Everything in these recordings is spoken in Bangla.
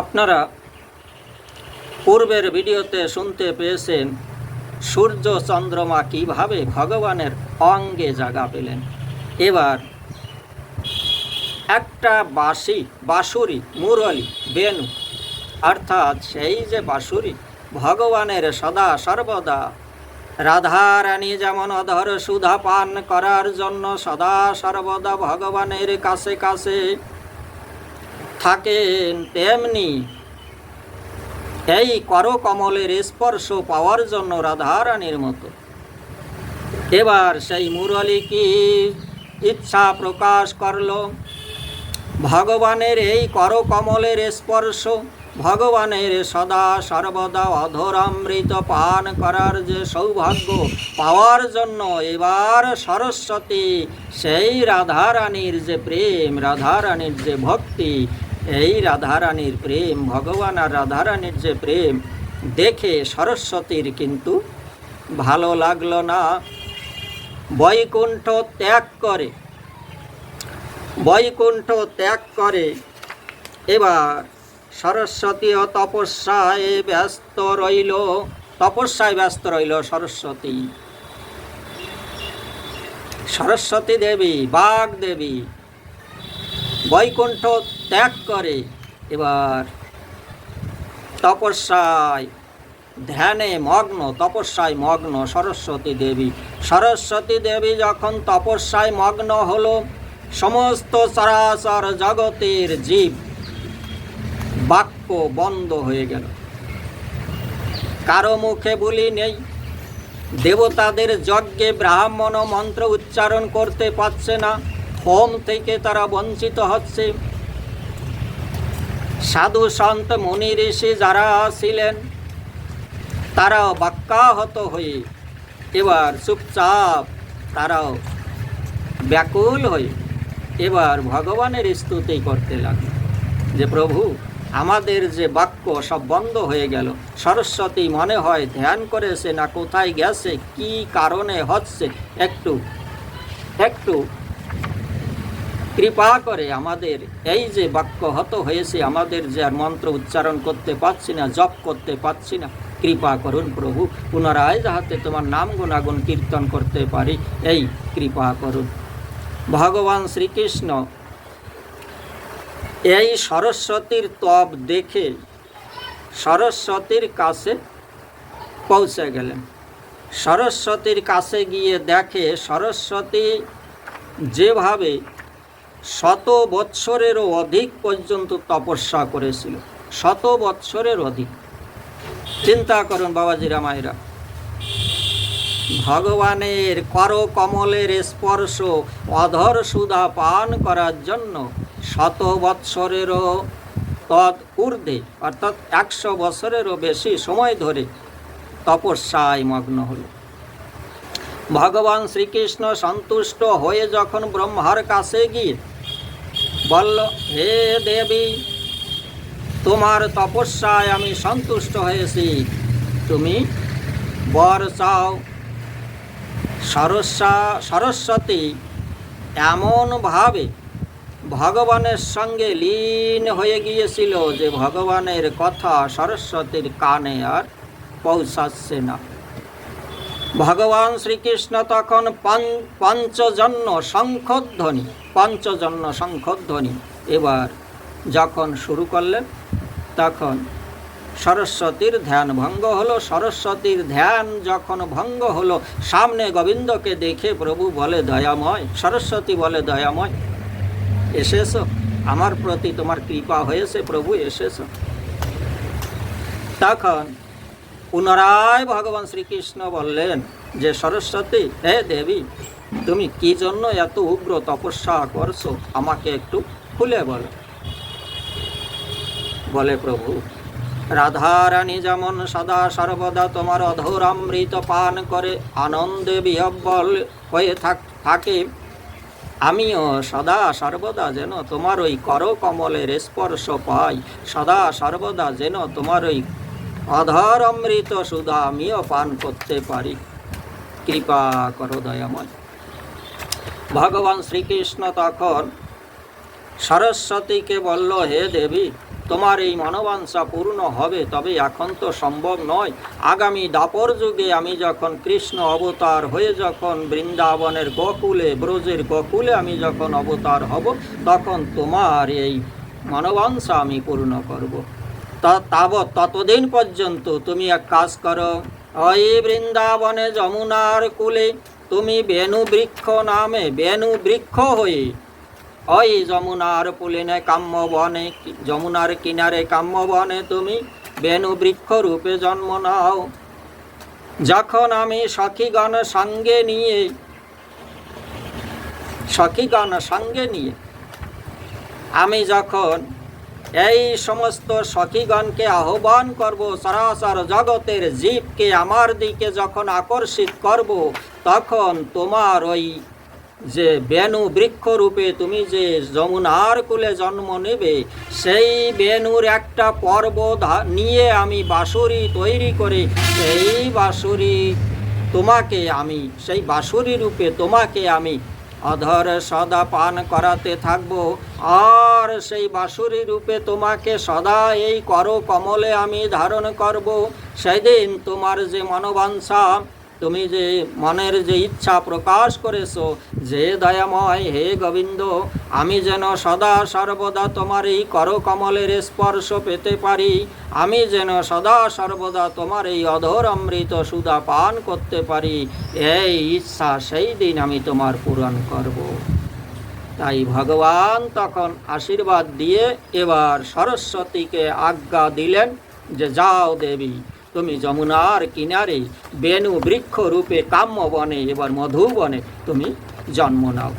আপনারা পূর্বের ভিডিওতে শুনতে পেয়েছেন, সূর্য চন্দ্রমা কীভাবে ভগবানের অঙ্গে জাগা পেলেন। এবার একটা বাঁশি, বাঁশুরি, মুরলি, বেনু, অর্থাৎ সেই যে বাঁশুরি, ভগবানের সদা সর্বদা, রাধারানী যেমন অধর সুধা পান করার জন্য সদা সর্বদা ভগবানের কাছে কাছে। থাকেন তেমনি। এই করকমলের স্পর্শ পাওয়ার জন্য রাধারানীর মতো। এবার সেই মুরলী কি ইচ্ছা প্রকাশ করল? ভগবানের এই করকমলের স্পর্শ, ভগবানের সদা সর্বদা অধরামৃত পান করার যে সৌভাগ্য পাওয়ার জন্য এবার সরস্বতী, সেই রাধারানীর যে প্রেম, রাধারানীর যে ভক্তি এই রাধারানীর প্রেম, ভগবান আর রাধারানীর যে প্রেম, দেখে সরস্বতীর কিন্তু ভালো লাগল না। বৈকুণ্ঠ ত্যাগ করে, বৈকুণ্ঠ ত্যাগ করে। এবার সরস্বতীও তপস্যায় ব্যস্ত রইল, তপস্যায় ব্যস্ত রইল সরস্বতী। সরস্বতী দেবী, বাঘ দেবী বৈকুণ্ঠ ত্যাগ করে। এবার তপস্যায় ধ্যানে মগ্ন, তপস্যায় মগ্ন সরস্বতী দেবী। সরস্বতী দেবী যখন তপস্যায় মগ্ন হলো, সমস্ত চরাচর জগতের জীব বাক্য বন্ধ হয়ে গেল। কারও মুখে বলি নেই। দেবতাদের যজ্ঞে ব্রাহ্মণ মন্ত্র উচ্চারণ করতে পারছে না। হোম থেকে তারা বঞ্চিত হচ্ছে? সাধু সন্ত মুনি ঋষি যারা ছিলেন, তারাও বাক্যাহত হয়ে এবার চুপচাপ তারাও ব্যাকুল হয়ে এবার ভগবানের স্তুতি করতে লাগল। যে প্রভু, আমাদের যে বাক্য সব বন্ধ হয়ে গেল। সরস্বতী মনে হয় ধ্যান করেছে না, কোথায় গেছে, কি কারণে হচ্ছে? একটু একটু কৃপা করে আমাদের। এই যে বাক্য হত হয়েছে, আমাদের যে আর মন্ত্র উচ্চারণ করতে পারছি না, জপ করতে পারছি না, কৃপা করুন প্রভু, পুনরায় যাহাতে তোমার নাম গুণাগুণ কীর্তন করতে পারি, এই কৃপা করুন। ভগবান শ্রীকৃষ্ণ এই সরস্বতীর তপ দেখে সরস্বতীর কাছে পৌঁছে গেলেন। সরস্বতীর কাছে গিয়ে দেখে সরস্বতী যেভাবে শত বৎসরেরও অধিক পর্যন্ত তপস্যা করেছিল। শত বৎসরের অধিক। চিন্তা করুন বাবাজি রামায়রা ভগবানের কর কমলের স্পর্শ অধর সুধা পান করার জন্য শত বৎসরেরও তৎ ঊর্ধ্বে অর্থাৎ একশো বছরেরও বেশি সময় ধরে তপস্যায় মগ্ন হল। ভগবান শ্রীকৃষ্ণ সন্তুষ্ট হয়ে যখন ব্রহ্মার কাছে গিয়ে বলল, হে দেবী, তোমার তপস্যায় আমি সন্তুষ্ট হয়েছি। তুমি বর চাও। সরস্বা সরস্বতী এমনভাবে ভগবানের সঙ্গে লীন হয়ে গিয়েছিল যে ভগবানের কথা সরস্বতীর কানে আর পৌঁছাচ্ছে না। ভগবান শ্রীকৃষ্ণ তখন পঞ্চ পঞ্চজন্য শঙ্খধ্বনি পঞ্চজন্য শঙ্খধ্বনি। এবার যখন শুরু করলেন, তখন সরস্বতীর ধ্যান ভঙ্গ হলো। সরস্বতীর ধ্যান যখন ভঙ্গ হলো, সামনে গোবিন্দকে দেখে প্রভু বলে, দয়াময়। সরস্বতী বলে, দয়াময়। এসেছ? আমার প্রতি তোমার কৃপা হয়েছে প্রভু, এসেছ? তখন পুনরায় ভগবান শ্রীকৃষ্ণ বললেন যে সরস্বতী, হে দেবী, তুমি কি জন্য এত উগ্র তপস্যা করছ? আমাকে একটু খুলে বলো। বলে প্রভু, রাধারানী যেমন সদা সর্বদা তোমার অধরামৃত পান করে, আনন্দে বিহব্বল হয়ে থাক থাকে, আমিও সদা সর্বদা যেন তোমার ওই করকমলের স্পর্শ পাই, সদা সর্বদা যেন তোমার ওই অধর অমৃত সুধা আমিও পান করতে পারি। কৃপা করো দয়াময়। ভগবান শ্রীকৃষ্ণ তখন সরস্বতীকে বলল, হে দেবী, তোমার এই মনোবাঞ্ছা পূর্ণ হবে, তবে এখন তো সম্ভব নয়। আগামী দাপর যুগে আমি যখন কৃষ্ণ অবতার হয়ে যখন বৃন্দাবনের গোকুলে, ব্রজের গোকুলে আমি যখন অবতার হব, তখন তোমার এই মনোবাঞ্ছা আমি পূর্ণ করব। তাবৎ ততদিন পর্যন্ত তুমি এক কাজ করো। ওই বৃন্দাবনে যমুনার কুলে তুমি বেনু বৃক্ষ নামে বেনু বৃক্ষ হয়ে ওই যমুনার পুলিনে কাম্য বনে যমুনার কিনারে কাম্য বনে তুমি বেনু বৃক্ষ রূপে জন্ম নাও। যখন আমি সখীগণ সঙ্গে নিয়ে, সখীগণ সঙ্গে নিয়ে, আমি যখন এই সমস্ত সখীগণকে আহ্বান করব, সরাসর জগতের জীবকে আমার দিকে যখন আকর্ষিত করব, তখন তোমার ওই যে বেনু বৃক্ষরূপে তুমি যে যমুনার কুলে জন্ম নেবে, সেই বেনুর একটা পর্ব নিয়ে আমি বাঁশুরি তৈরি করে, সেই বাঁশুরি তোমাকে আমি, সেই বাঁশুরি রূপে তোমাকে আমি অধর সদা পান করাতে থাকব। আর সেই বাঁশুরি রূপে তোমাকে সদা এই কর কমলে আমি ধারণ করব। সেদিন তোমার যে মনোবাঞ্ছা তুমি যে মনের যে ইচ্ছা প্রকাশ করেছ, যে দয়াময় হে গোবিন্দ, আমি যেন সদা সর্বদা তোমার এই করকমলের স্পর্শ পেতে পারি। আমি যেন সদা সর্বদা তোমার এই অধর অমৃত সুদা পান করতে পারি। এই ইচ্ছা সেই দিন আমি তোমার পূরণ করব। তাই ভগবান তখন আশীর্বাদ দিয়ে এবার সরস্বতীকে আজ্ঞা দিলেন যে, যাও দেবী তুমি যমুনার কিনারে বেনু বৃক্ষ রূপে কাম্য বনে এবার মধুবনে তুমি জন্ম নাও।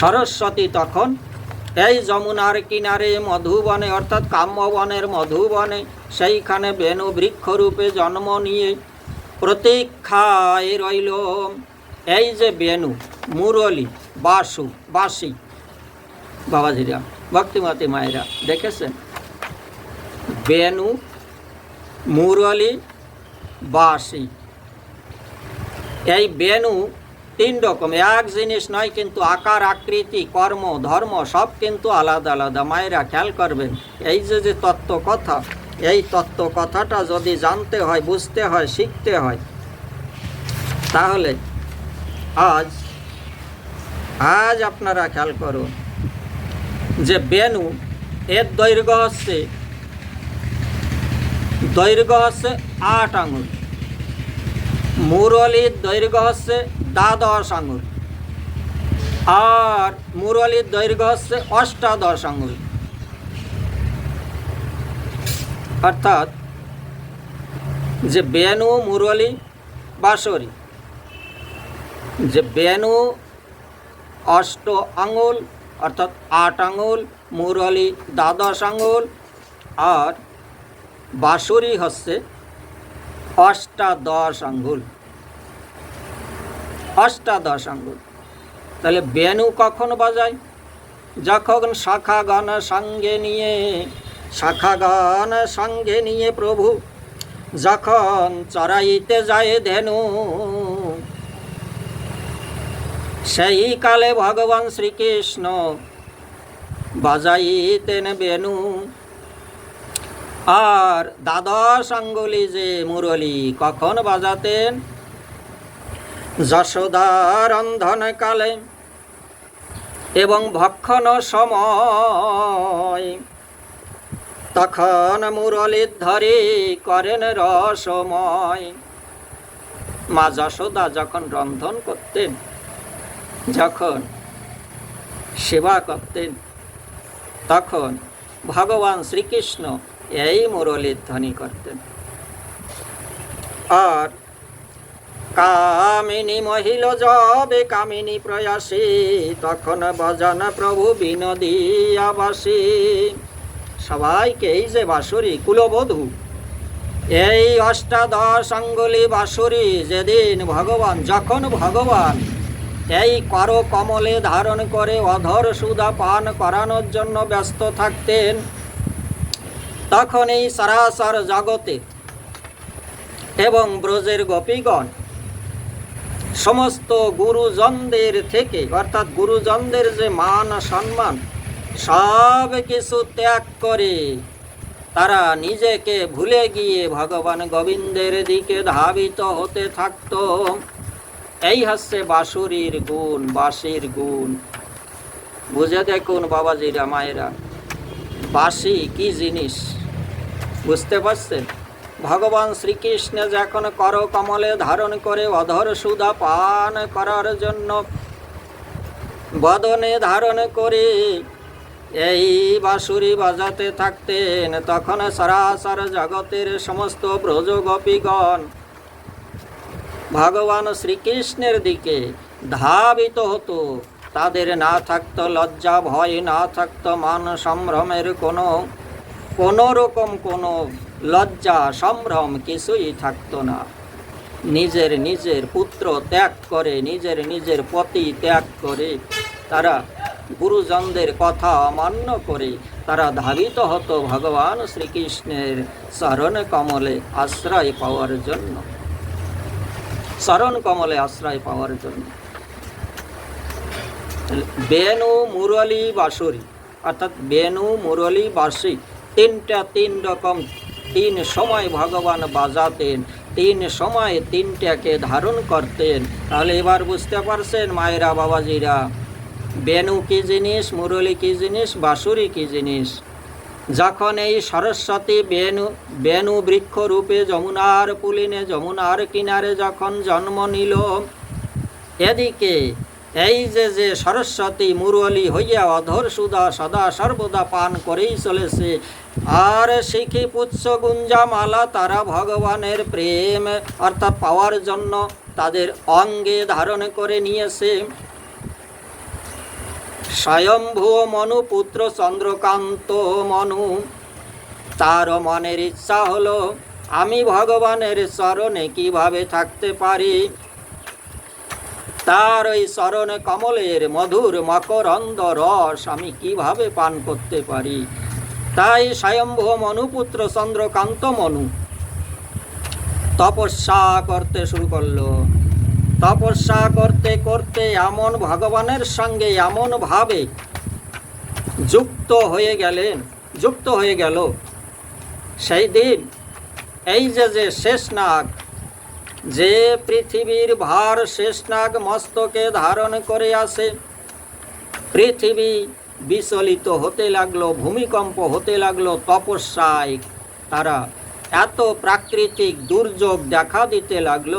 সরস্বতী তখন এই যমুনার কিনারে মধুবনে অর্থাৎ কাম্যবনের মধুবনে সেইখানে বেনু বৃক্ষরূপে জন্ম নিয়ে প্রতীক্ষায় রইল। এই যে বেনু, মুরলি, বাসু, বাসি বাবাজিরা ভক্তিমতী মায়েরা, দেখেছেন? বেনু মুরলি বাসি। এই বেনু তিন রকম, এক জিনিস নয় কিন্তু আকার, আকৃতি, কর্ম, ধর্ম, সব কিন্তু আলাদা আলাদা। মায়েরা খেয়াল করবেন, এই যে যে তত্ত্ব কথা এই তত্ত্ব কথাটা যদি জানতে হয়, বুঝতে হয়, শিখতে হয়, তাহলে আজ আজ আপনারা খেয়াল করুন যে বেনু এর দৈর্ঘ্য হচ্ছে দৈর্ঘ্য হচ্ছে আট আঙুল। মুরলির দৈর্ঘ্য হচ্ছে দ্বাদশ আঙুল। আর মুরলির দৈর্ঘ্য হচ্ছে অষ্টাদশ আঙুল। অর্থাৎ যে বেনু, মুরলি, বাঁশরি, যে বেনু, অষ্ট আঙুল, অর্থাৎ আট আঙুল, মুরলি, দ্বাদশ আঙুল, আর বাঁশুরি হচ্ছে অষ্টাদশ আঙ্গুল। অষ্টাদশ আঙ্গুল। তাহলে বেনু কখন বাজায়? যখন শাখাগণ সঙ্গে নিয়ে, শাখাগণ সঙ্গে নিয়ে প্রভু, যখন চড়াইতে যায় ধেনু সেই কালে ভগবান শ্রীকৃষ্ণ বাজাইতেন বেনু আর দ্বাদশ আঙ্গুলি যে মুরলি, কখন বাজাতেন? যশোদার রন্ধন কালে এবং ভক্ষণ সময়। তখন মুরলির ধরে করেন রসময়। মা যশোদা যখন রন্ধন করতেন, যখন সেবা করতেন, তখন ভগবান শ্রীকৃষ্ণ এই মুরলির ধ্বনি করতেন। আর কামিনী মহিল যাবে কামিনী প্রয়াসী, তখন বজন প্রভু বিনোদিয়া বাসী সবাইকে এই যে বাঁশুরি কুলবধূ, এই অষ্টাদশ আঙ্গুলি বাঁশুরি যেদিন ভগবান, যখন ভগবান এই কর কমলে ধারণ করে অধর সুদা পান করানোর জন্য ব্যস্ত থাকতেন তখন এই সরাসর জগতে এবং ব্রজের গোপীগণ সমস্ত গুরুজনদের থেকে, অর্থাৎ গুরুজনদের যে মান সম্মান, সব কিছু ত্যাগ করে তারা নিজেকে ভুলে গিয়ে ভগবান গোবিন্দের দিকে ধাবিত হতে থাকতো। এই হচ্ছে বাঁশুরির গুণ, বাঁশির গুণ। বুঝে দেখুন বাবাজিরা, মায়েরা বাসি কি জিনিস? বুঝতে পারছেন? ভগবান শ্রীকৃষ্ণ যখন কর কমলে ধারণ করে অধর সুধা পান করার জন্য বদনে ধারণ করে এই বাঁশুরি বাজাতে থাকতেন, তখন সরাসর জগতের সমস্ত ব্রজ গোপীগণ ভগবান শ্রীকৃষ্ণের দিকে ধাবিত হতো। তাদের না থাকতো লজ্জা, ভয়, না থাকতো মান সম্ভ্রমের কোনো কোনো রকম কোনো লজ্জা, সম্ভ্রম কিছুই থাকতো না। নিজের নিজের পুত্র ত্যাগ করে, নিজের নিজের পতি ত্যাগ করে, তারা গুরুজনদের কথা অমান্য করে, তারা ধাবিত হতো ভগবান শ্রীকৃষ্ণের চরণ কমলে আশ্রয় পাওয়ার জন্য। চরণ কমলে আশ্রয় পাওয়ার জন্য। বেনু, মুরলী বাসুরী অর্থাৎ বেনু, মুরলী, বাঁশি তিনটা তিন রকম, তিন সময় ভগবান বাজাতেন, তিন সময় তিনটাকে ধারণ করতেন। তাহলে এবার বুঝতে পারছেন মায়েরা, বাবাজিরা, বেনু কি জিনিস, মুরলী কি জিনিস, বাঁশুরি কি জিনিস? যখন এই সরস্বতী বেনু বেনু বৃক্ষ রূপে যমুনার পুলিনে, যমুনার কিনারে যখন জন্ম নিল, এদিকে এই যে যে সরস্বতী মুরলী হইয়া অধর সুদা সদা সর্বদা পান করেই চলেছে। আর শিখি পুচ্ছ গুঞ্জা মালা তারা ভগবানের প্রেম, অর্থাৎ পাওয়ার জন্য তাদের অঙ্গে ধারণ করে নিয়েছে। স্বয়ম্ভু মনু পুত্র চন্দ্রকান্ত মনু, তার মনের ইচ্ছা হলো, আমি ভগবানের চরণে কীভাবে থাকতে পারি? তার ওই চরণ কমলের মধুর মকরন্দ রস আমি কীভাবে পান করতে পারি? তাই স্বয়ম্ভু মনুপুত্র চন্দ্রকান্ত মনু। তপস্যা করতে শুরু করল। তপস্যা করতে করতে এমন ভগবানের সঙ্গে এমনভাবে যুক্ত হয়ে গেলেন, যুক্ত হয়ে গেল। সেই দিন, এই যে যে শেষনাগ যে পৃথিবীর ভার শেষনাগ মস্তকে ধারণ করে আসে, পৃথিবী বিচলিত হতে লাগল, ভূমিকম্প হতে লাগল, তপস্যায় তারা এত প্রাকৃতিক দুর্যোগ দেখা দিতে লাগল।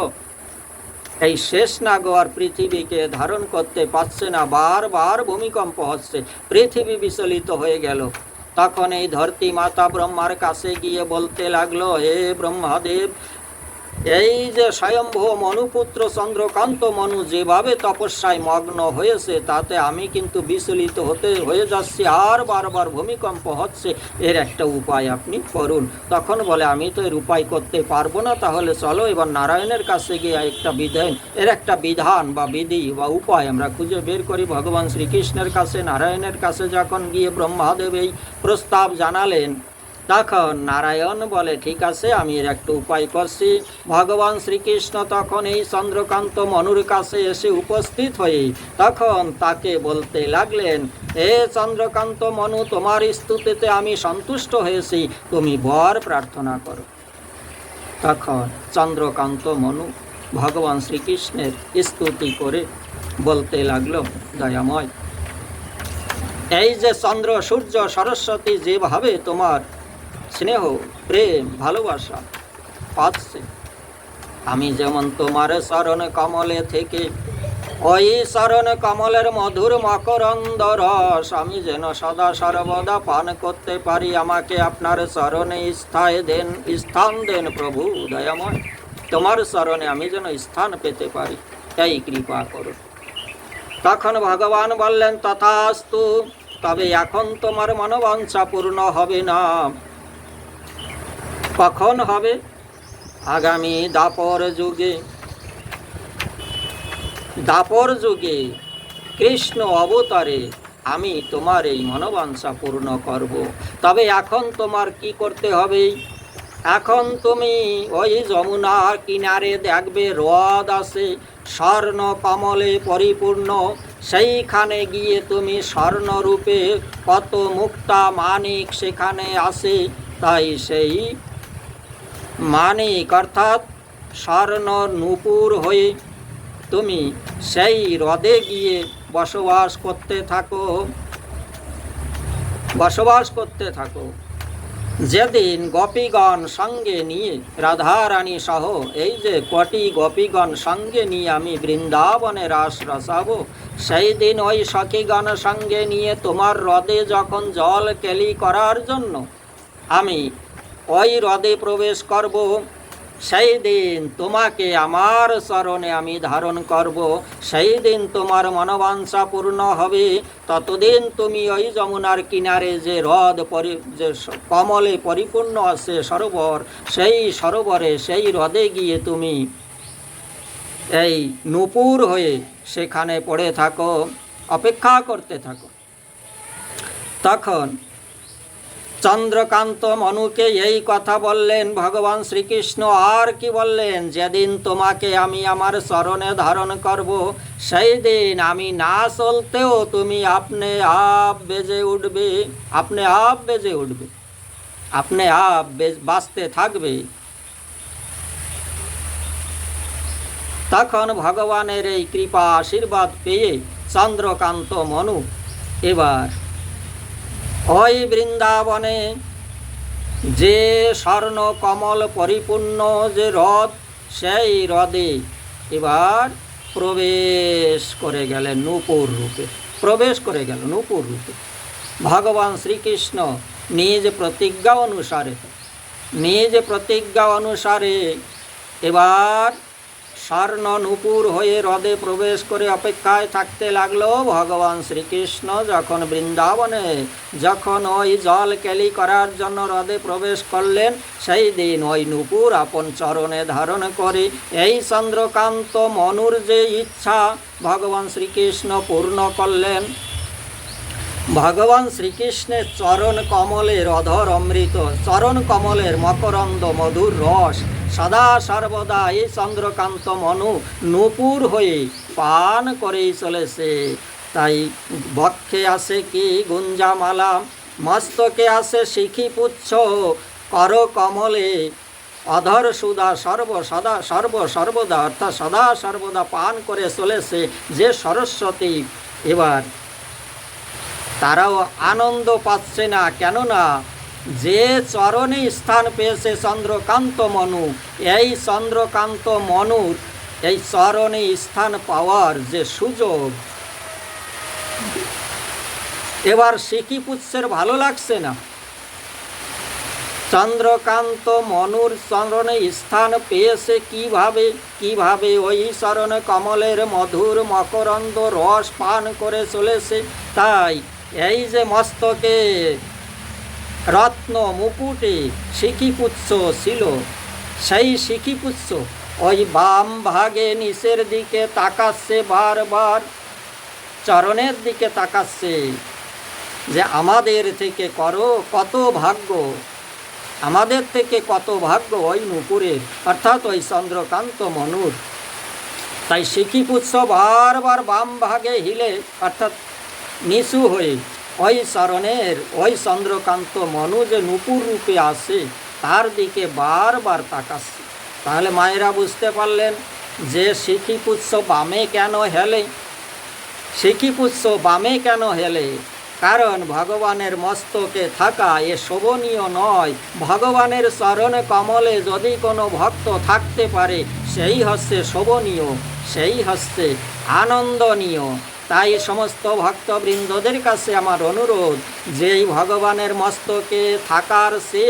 এই শেষ নাগর পৃথিবীকে ধারণ করতে পারছে না, বারবার ভূমিকম্প হচ্ছে, পৃথিবী বিচলিত হয়ে গেল। তখন এই ধরতি মাতা ব্রহ্মার কাছে গিয়ে বলতে লাগল, হে ব্রহ্মাদেব এই যে স্বয়ম্ভ মনুপুত্র চন্দ্রকান্ত মনু যেভাবে তপস্যায় মগ্ন হয়েছে, তাতে আমি কিন্তু বিচলিত হতে হয়ে যাচ্ছি। আর বারবার ভূমিকম্প হচ্ছে, এর একটা উপায় আপনি করুন। তখন বলে, আমি তো এর উপায় করতে পারব না, তাহলে চলো এবার নারায়ণের কাছে গিয়ে একটা বিধান, এর একটা বিধান বা বিধি বা উপায় আমরা খুঁজে বের করি। ভগবান শ্রীকৃষ্ণের কাছে, নারায়ণের কাছে যখন গিয়ে ব্রহ্মাদেব এই প্রস্তাব জানালেন তখন নারায়ণ বলে, ঠিক আছে, আমি এর একটা উপায় করছি। ভগবান শ্রীকৃষ্ণ তখন এই চন্দ্রকান্ত মনুর কাছে এসে উপস্থিত হয়ে তখন তাকে বলতে লাগলেন এ চন্দ্রকান্ত মনু, তোমার স্তুতিতে আমি সন্তুষ্ট হয়েছি। তুমি বর প্রার্থনা করো। তখন চন্দ্রকান্ত মনু ভগবান শ্রীকৃষ্ণের স্তুতি করে বলতে লাগল, দয়াময়, এই যে চন্দ্র, সূর্য, সরস্বতী, যেভাবে তোমার স্নেহ, প্রেম, ভালোবাসা পাচ্ছে। আমি যেমন তোমার শরণ কমলে থেকে, ওই শরণ কমলের মধুর মকরন্দ রস, আমি যেন সদা সর্বদা পান করতে পারি, আমাকে আপনার শরণে স্থায় দেন, স্থান দেন প্রভু দয়াময়। তোমার শরণে আমি যেন স্থান পেতে পারি, তাই কৃপা করুন। তখন ভগবান বললেন, তথাস্তু, তবে এখন তোমার মনোবাঞ্ছা পূর্ণ হবে না। কখন হবে? আগামী দাপর যুগে। দাপর যুগে কৃষ্ণ অবতারে আমি তোমার এই মনোবাঞ্ছা পূর্ণ করব। তবে এখন তোমার কি করতে হবে? এখন তুমি ওই যমুনার কিনারে দেখবে হ্রদ আছে, স্বর্ণ কমলে পরিপূর্ণ। সেইখানে গিয়ে তুমি স্বর্ণরূপে কত মুক্তা মানিক সেখানে আসে তাই সেই মানিক অর্থাৎ স্বর্ণ নূপুর হয়ে তুমি সেই হ্রদে গিয়ে বসবাস করতে থাকো। বসবাস করতে থাকো। যেদিন গোপীগণ সঙ্গে নিয়ে, রাধারানী সহ, এই যে কটি গোপীগণ সঙ্গে নিয়ে আমি বৃন্দাবনে রাস রসাবো, সেই দিন ওই সখীগণ সঙ্গে নিয়ে তোমার হ্রদে যখন জল কেলি করার জন্য আমি ওই হ্রদে প্রবেশ করব। সেই দিন তোমাকে আমার চরণে আমি ধারণ করব। সেই দিন তোমার মনোবাঞ্ছা পূর্ণ হবে। ততদিন তুমি ওই যমুনার কিনারে যে হ্রদ পরি, যে কমলে পরিপূর্ণ আছে সরোবর, সেই সরোবরে, সেই হ্রদে গিয়ে তুমি এই নূপুর হয়ে সেখানে পড়ে থাকো, অপেক্ষা করতে থাকো। তখন চন্দ্রকান্ত মনুকে এই কথা বললেন, ভগবান শ্রীকৃষ্ণ, আর কি বললেন? যেদিন তোমাকে আমি আমার চরণে ধারণ করব সেই দিন আমি না চলতেও তুমি আপনি আপ বেজে উঠবে, আপনি আপ বেজে উঠবে, আপনি আপ বেজ- বাঁচতে থাকবে। তখন ভগবানের এই কৃপা আশীর্বাদ পেয়ে চন্দ্রকান্ত মনু এবার ওই বৃন্দাবনে। যে স্বর্ণ কমল পরিপূর্ণ যে হ্রদ সেই হ্রদে এবার প্রবেশ করে গেলেন নূপুর রূপে। প্রবেশ করে গেল নূপুর রূপে। ভগবান শ্রীকৃষ্ণ নিজ প্রতিজ্ঞা অনুসারে, নিজ প্রতিজ্ঞা অনুসারে এবার স্বর্ণ নূপুর হয়ে হ্রদে প্রবেশ করে অপেক্ষায় থাকতে লাগল ভগবান শ্রীকৃষ্ণ যখন বৃন্দাবনে, যখন ওই জল কেলি করার জন্য হ্রদে প্রবেশ করলেন, সেই দিন ওই নূপুর আপন চরণে ধারণ করে এই চন্দ্রকান্ত মনুর যে ইচ্ছা ভগবান শ্রীকৃষ্ণ পূর্ণ করলেন। ভগবান শ্রীকৃষ্ণের চরণ কমলের অধর অমৃত, চরণ কমলের মকরন্দ মধুর রস, সদা সর্বদা এই চন্দ্রকান্ত মনু নূপুর হয়ে পান করেই চলেছে। তাই বক্ষে আসে কি গুঞ্জামালা, মস্তকে আসে শিখি পুচ্ছ, কর কমলে অধর সুদা সর্ব সদা সর্ব সর্বদা, অর্থাৎ সদা সর্বদা পান করে চলেছে যে সরস্বতী। এবার তারাও আনন্দ পাচ্ছে না, কেননা যে চরণে স্থান পেয়েছে চন্দ্রকান্ত মনু, এই চন্দ্রকান্ত মনুর এই চরণে স্থান পাওয়ার যে সুযোগ। এবার সিকিপুচ্ছের ভালো লাগছে না? চন্দ্রকান্ত মনুর চরণে স্থান পেয়েছে কীভাবে? কীভাবে ওই চরণে কমলের মধুর মকরন্দ রস পান করে চলেছে? তাই এই যে মস্তকে রত্ন মুকুটে শিখিপুচ্ছ ছিল সেই শিখিপুচ্ছ ওই বাম ভাগে নিচের দিকে তাকাচ্ছে বারবার, চরণের দিকে তাকাচ্ছে যে আমাদের থেকে করো কত ভাগ্য, আমাদের থেকে কত ভাগ্য ওই নুপুরের অর্থাৎ ওই চন্দ্রকান্ত মনুর। তাই শিখিপুচ্ছ বারবার বাম ভাগে হিলে, অর্থাৎ নিচু হয়ে ওই চরণের ওই চন্দ্রকান্ত মনু যে নুপুর রূপে আসে, তার দিকে বারবার তাকাচ্ছে। তাহলে মায়েরা বুঝতে পারলেন যে শিখিপুচ্ছ বামে কেন হেলে? শিখিপুচ্ছ বামে কেন হেলে? কারণ ভগবানের মস্তকে থাকা এ শোভনীয় নয়। ভগবানের চরণ কমলে যদি কোনো ভক্ত থাকতে পারে, সেই হচ্ছে শোভনীয়, সেই হচ্ছে আনন্দনীয়। তাই সমস্ত ভক্তবৃন্দদের কাছে আমার অনুরোধ, যেই ভগবানের মস্তকে থাকার সে,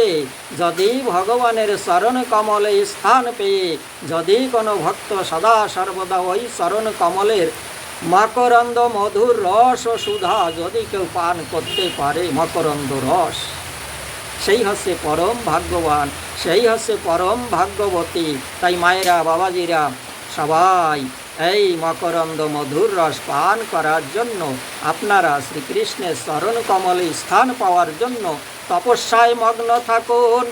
যদি ভগবানের চরণ কমলে স্থান পেয়ে, যদি কোনো ভক্ত সদা সর্বদা ওই চরণ কমলের মকরন্দ মধুর রস ও সুধা যদি কেউ পান করতে পারে মকরন্দ রস। সেই হচ্ছে পরম ভাগ্যবান, সেই হচ্ছে পরম ভাগ্যবতী, তাই মায়েরা, বাবাজিরা, সবাই এই মকরন্দ মধুর রস পান করার জন্য আপনারা শ্রীকৃষ্ণের চরণ কমলে স্থান পাওয়ার জন্য তপস্যায় মগ্ন থাকুন।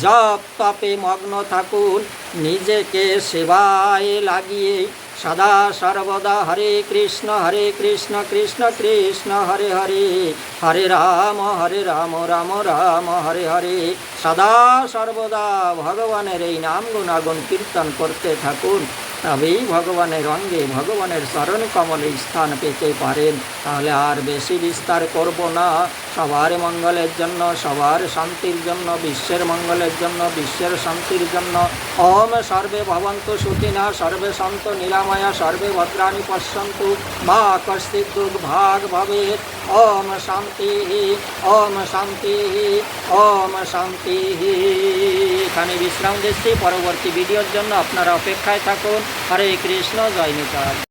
জপ তপে মগ্ন থাকুন। নিজেকে সেবায় লাগিয়ে সদা সর্বদা হরে কৃষ্ণ হরে কৃষ্ণ কৃষ্ণ কৃষ্ণ, হরে হরে। হরে রাম হরে রাম রাম রাম, হরে হরে। সদা সর্বদা ভগবানের এই নাম গুণাগুণ কীর্তন করতে থাকুন। তবেই ভগবানের অঙ্গে ভগবানের চরণ কমলে স্থান পেতে পারেন, তাহলে আর বেশি বিস্তার করব না। সবার মঙ্গলের জন্য, সবার শান্তির জন্য, বিশ্বের মঙ্গলের জন্য, বিশ্বের শান্তির জন্য। ওম সর্বে ভবন্ত সুখিনা, সর্বে সন্ত নিরাময়া, সর্বে ভদ্রাণী পশ্যন্তু। মা কশ্চিৎ দুর্ভাগ ভবেৎ। ওম শান্তি ওম শান্তি ওম শান্তি। এখানে বিশ্রাম দিচ্ছি। পরবর্তী ভিডিওর জন্য আপনারা অপেক্ষায় থাকুন। হরে কৃষ্ণ জয় নিতাই